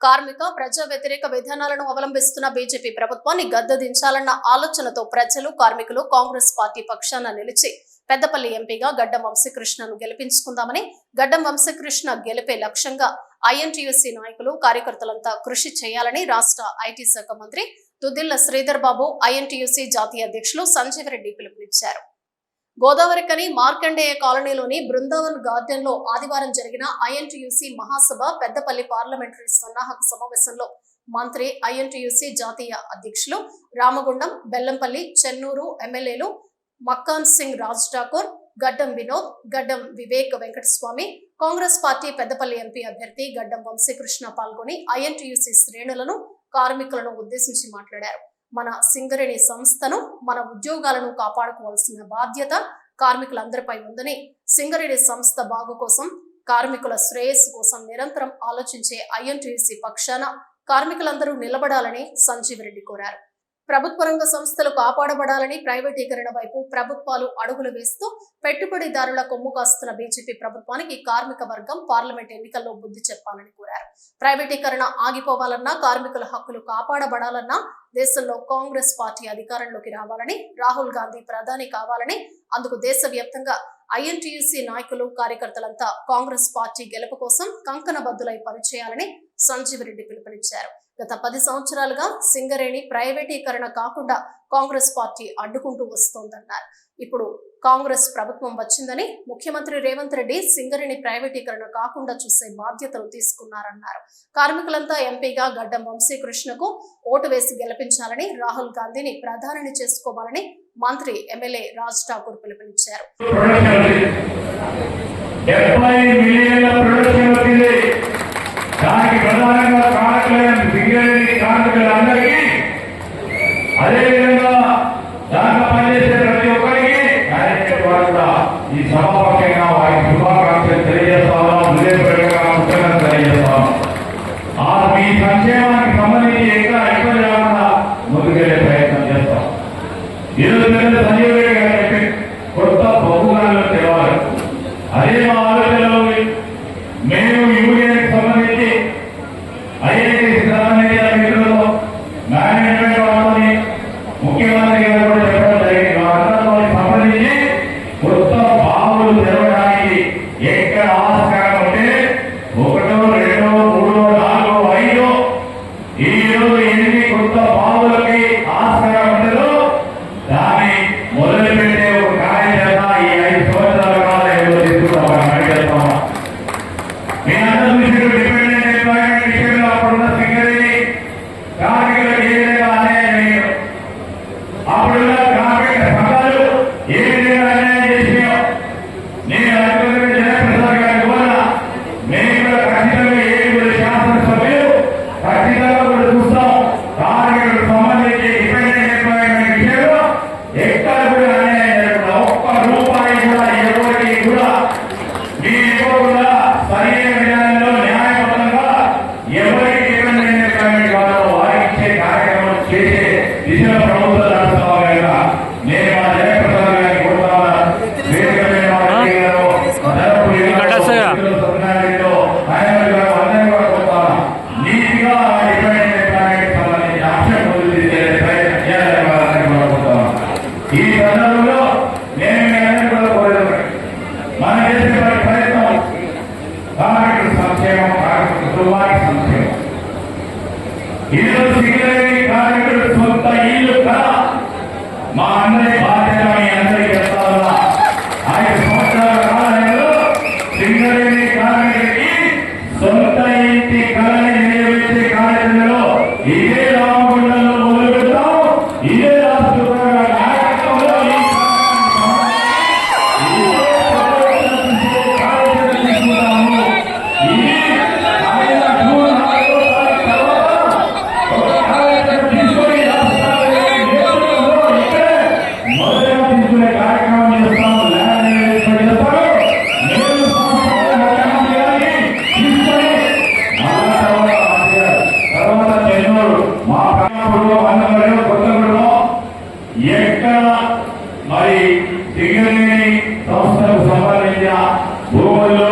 కార్మిక ప్రజా వ్యతిరేక విధానాలను అవలంబిస్తున్న బీజేపీ ప్రభుత్వాన్ని గద్దదించాలన్న ఆలోచనతో ప్రజలు కార్మికులు కాంగ్రెస్ పార్టీ పక్షాన నిలిచి పెద్దపల్లి ఎంపీగా గడ్డం వంశీకృష్ణను గెలిపించుకుందామని గడ్డం వంశీకృష్ణ గెలిపే లక్ష్యంగా ఐఎన్టీయూసీ నాయకులు కార్యకర్తలంతా కృషి చేయాలని రాష్ట్ర ఐటీ శాఖ మంత్రి తుద్దిల్ల శ్రీధర్ బాబు ఐఎన్టీయూసీ జాతీయ అధ్యక్షులు సంజీవ్ రెడ్డి పిలుపునిచ్చారు. గోదావరికని మార్కండేయ కాలనీలోని బృందావన్ గార్డెన్లో ఆదివారం జరిగిన ఐఎన్టీయూసీ మహాసభ పెద్దపల్లి పార్లమెంటరీ సన్నాహక సమావేశంలో మంత్రి ఐఎన్టీయూసీ జాతీయ అధ్యక్షులు రామగుండం బెల్లంపల్లి చెన్నూరు ఎమ్మెల్యేలు మక్కాన్ సింగ్ రాజ్ ఠాకూర్ గడ్డం వినోద్ గడ్డం వివేక్ వెంకటస్వామి కాంగ్రెస్ పార్టీ పెద్దపల్లి ఎంపీ అభ్యర్థి గడ్డం వంశీకృష్ణ పాల్గొని ఐఎన్టీయూసీ శ్రేణులను కార్మికులను ఉద్దేశించి మాట్లాడారు. మన సింగరేణి సంస్థను మన ఉద్యోగాలను కాపాడుకోవాల్సిన బాధ్యత కార్మికులందరిపై ఉందని సింగరేణి సంస్థ బాగు కోసం కార్మికుల శ్రేయస్సు కోసం నిరంతరం ఆలోచించే ఐఎన్టీసీ పక్షాన కార్మికులందరూ నిలబడాలని సంజీవ్ రెడ్డి కోరారు. ప్రభుత్వ రంగ సంస్థలు కాపాడబడాలని ప్రైవేటీకరణ వైపు ప్రభుత్వాలు అడుగులు వేస్తూ పెట్టుబడిదారుల కొమ్ము కాస్తున్న బీజేపీ ప్రభుత్వానికి కార్మిక వర్గం పార్లమెంట్ ఎన్నికల్లో బుద్ధి చెప్పాలని కోరారు. ప్రైవేటీకరణ ఆగిపోవాలన్నా కార్మికుల హక్కులు కాపాడబడాలన్నా దేశంలో కాంగ్రెస్ పార్టీ అధికారంలోకి రావాలని రాహుల్ గాంధీ ప్రధాని కావాలని అందుకు దేశవ్యాప్తంగా ఐఎన్టీయూసీ నాయకులు కార్యకర్తలంతా కాంగ్రెస్ పార్టీ గెలుపు కోసం కంకణబద్దులై పనిచేయాలని సంజీవరెడ్డి పిలుపునిచ్చారు. గత పది సంవత్సరాలుగా సింగరేణి ప్రైవేటీకరణ కాకుండా కాంగ్రెస్ పార్టీ అడ్డుకుంటూ వస్తోందన్నారు. ఇప్పుడు కాంగ్రెస్ ప్రభుత్వం వచ్చిందని ముఖ్యమంత్రి రేవంత్ రెడ్డి సింగరేణి ప్రైవేటీకరణ కాకుండా చూసే బాధ్యతలు తీసుకున్నారన్నారు. కార్మికులంతా ఎంపీగా గడ్డం వంశీకృష్ణకు ఓటు వేసి గెలిపించాలని రాహుల్ గాంధీని ప్రధానిని చేసుకోవాలని మంత్రి ఎమ్మెల్యే రాజ్ ఠాకూర్ పిలుపునిచ్చారు. దానికి ప్రధానంగా సింగరేణి కార్మికులందరికీ అదేవిధంగా దాంట్లో పనిచేసే సభాపక్షంగా వారికి శుభాకాంక్షలు తెలియజేస్తాను హృదయపూర్వకంగా కృతజ్ఞతలు తెలియజేస్తాను ఆ మీ సంక్షేమానికి సంబంధించి ఇంకా ఎక్కువ లేకుండా ముందుకెళ్ళే ప్రయత్నం చేస్తాం. ఈరోజు మీద సంజీవ్ రెడ్డి గారు చెప్పి కొత్త బహుగాలను తెలవాలి. అదే మా ఆలోచన ఈ రోజు ఎన్ని కొత్త బావులకి ఆస్కారం మరి దిగులేని సంస్థలకు సంబంధించిన భూముల్లో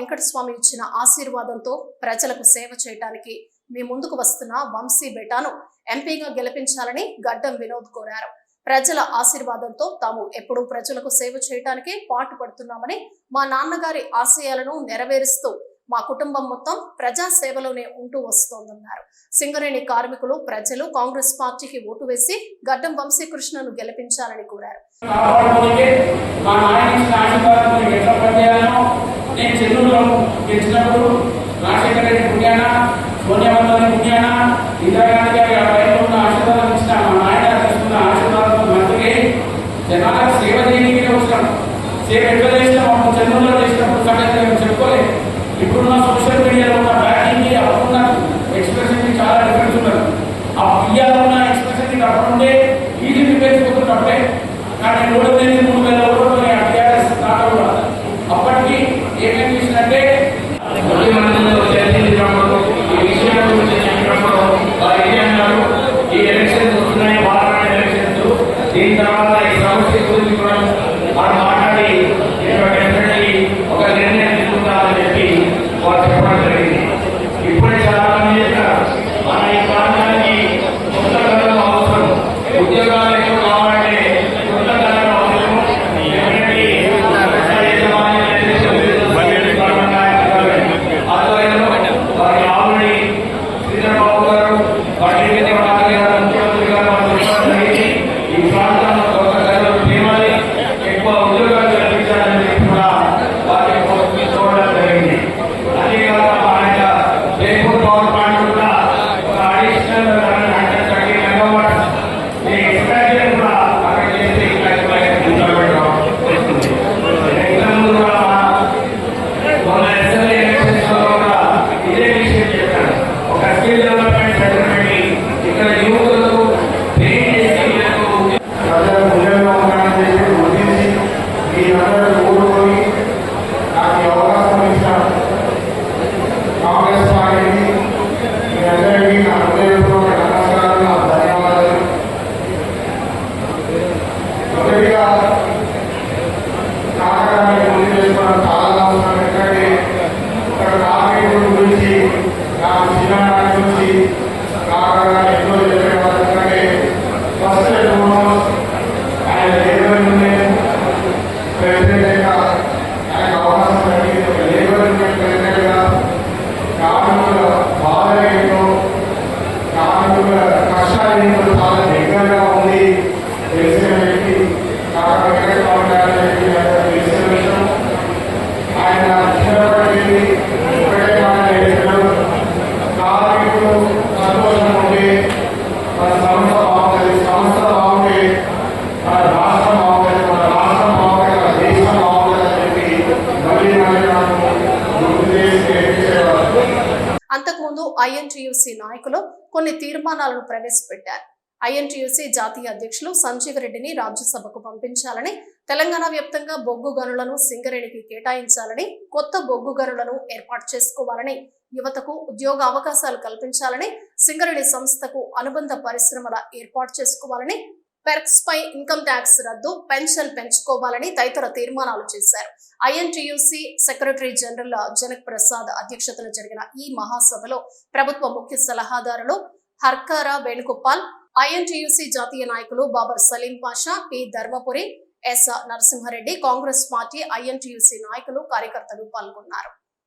వెంకటస్వామి ఇచ్చిన ఆశీర్వాదంతో ప్రజలకు సేవ చేయడానికి మీ ముందుకు వస్తున్న వంశీ బేటాను ఎంపీగా గెలిపించాలని గడ్డం వినోద్ కోరారు. ప్రజల ఆశీర్వాదంతో తాము ఎప్పుడూ ప్రజలకు సేవ చేయడానికి పాటుపడుతున్నామని మా నాన్నగారి ఆశయాలను నెరవేరుస్తూ మా కుటుంబం మొత్తం ప్రజా సేవలోనే ఉంటూ వస్తోందన్నారు. సింగరేణి కార్మికులు ప్రజలు కాంగ్రెస్ పార్టీకి ఓటు వేసి గడ్డం వంశీకృష్ణను గెలిపించాలని కోరారు. కాపాడుకోవడానికి మా నాయన ఇచ్చిన ఆశీర్వాదం నేను ఎట్లా పనిచేయాలను నేను చెన్నూరులో గెలిచినప్పుడు రాజశేఖర రెడ్డి సేవ చేయడానికి అవసరం. సేవ ఎట్లా చేసినాం అప్పుడు చేసినప్పుడు సంగతి మేము చెప్పుకోలేదు. ఇప్పుడున్న సోషల్ మీడియాలో ఉన్న బ్యాటింగ్కి అప్పుడున్న ఎక్స్ప్రెషన్కి చాలా డిఫరెన్స్ ఉన్నది. ఆ పియ్యాలో ఉన్న ఎక్స్ప్రెషన్కి అప్పుడు ఉండే ఈజీ డిఫరెన్స్ తప్పే కానీ మూడు వేల మూడు వేల ఓట్లు టీఆర్ఎస్ అప్పటికి ఏమైంది que కొన్ని తీర్మానాలను ప్రవేశపెట్టారు. ఐఎన్టీయూసీ జాతీయ అధ్యక్షులు సంజీవ్ రెడ్డిని రాజ్యసభకు పంపించాలని తెలంగాణ వ్యాప్తంగా బొగ్గు గనులను సింగరేణికి కేటాయించాలని కొత్త బొగ్గు గనులను ఏర్పాటు చేసుకోవాలని యువతకు ఉద్యోగ అవకాశాలు కల్పించాలని సింగరేణి సంస్థకు అనుబంధ పరిశ్రమల ఏర్పాటు చేసుకోవాలని పెర్క్స్ పై ఇన్కమ్ ట్యాక్స్ రద్దు పెన్షన్ పెంచుకోవాలని తదితర తీర్మానాలు చేశారు. INTUC secretary general Janak Prasad అధ్యక్షతన జరిగిన ఈ మహాసభలో ప్రభుత్వ ముఖ్య సలహాదారులు హర్కారా వేణుగోపాల్ ఐఎన్టీయూసీ జాతీయ నాయకులు Babar Saleem Pasha P Dharmapuri S Narasimha Reddy Congress party INTUC నాయకులు కార్యకర్తలు పాల్గొన్నారు.